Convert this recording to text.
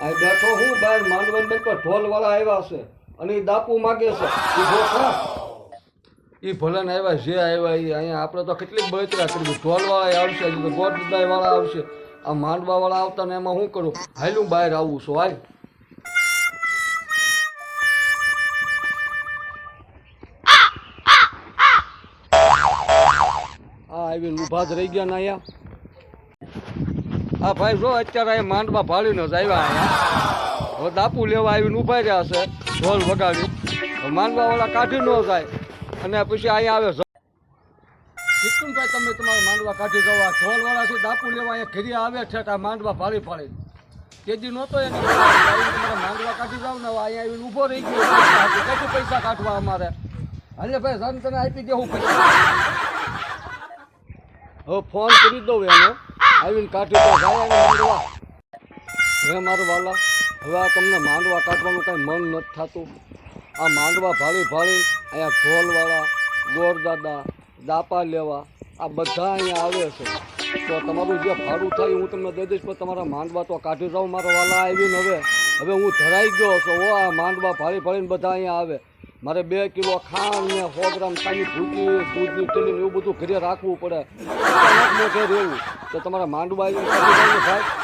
આ બેઠો હું બહાર માંડવન બેન પર ઢોલ વાળા આવ્યા છે. અને એ દાપુ માગે છે. એ ભલન આવ્યા, જે આવ્યા એ અહીંયા આપણે તો કેટલીક બળતરા કરી ઢોલ વાળા આવશે, હજી વાળા આવશે. આ માંડવા વાળા આવતા ને એમાં શું કરું? હાલું બહાર આવું છું, હાલ. આ આવીને જ રહી ગયા ને અહીંયા. હા ભાઈ જો અત્યારે અહીંયા માંડવા ભાળીને જ આવ્યા હવે દાપુ લેવા આવીને ઊભા રહ્યા છે, ઢોલ વગાડી. માંડવાવાળા કાઢી ન જાય. અને પછી અહીંયા આવે કાંઈ તમે તમારા માંડવા કાઢી આ ઢોલવાળા છે, દાપુ લેવા અહીંયા ઘેરી આવે છે આ માંડવા ફાળી ફાળી તેજી નહોતો એને માંડવા કાઢી જાવ ને અહીંયા આવીને ઊભો રહી ગયો. કશું પૈસા કાઢવા અમારે. અરે ભાઈ રન તને આપી દેવું પૈસા હવે ફોન કરી દઉં એનો. આવીને કાઢી તો એને માંડવા. હવે મારો વાલા, હવે આ તમને માંડવા કાઢવાનું કાંઈ મન નથી થતું. આ માંડવા ભાળી ભાળી અહીંયા ઢોલવાળા, ગોરદાદા, દાપા લેવા, આ બધા અહીંયા આવે છે. તો તમારું જે ભાડું થાય હું તમને દઈ દઈશ, પણ તમારા માંડવા તો કાઢી જાઉં, મારા વાલા આવીને હવે. હવે હું ધરાઈ ગયો છું ઓ આ માંડવા ભાળી ભાળીને બધા અહીંયા આવે. મારે બે કિલો ખાંડ ને સો ગ્રામ ચાની ભૂકી દૂધની ટેલી એવું બધું ઘરે રાખવું પડે. ઘરે રહેવું. તો તમારા માંડવા બાજુ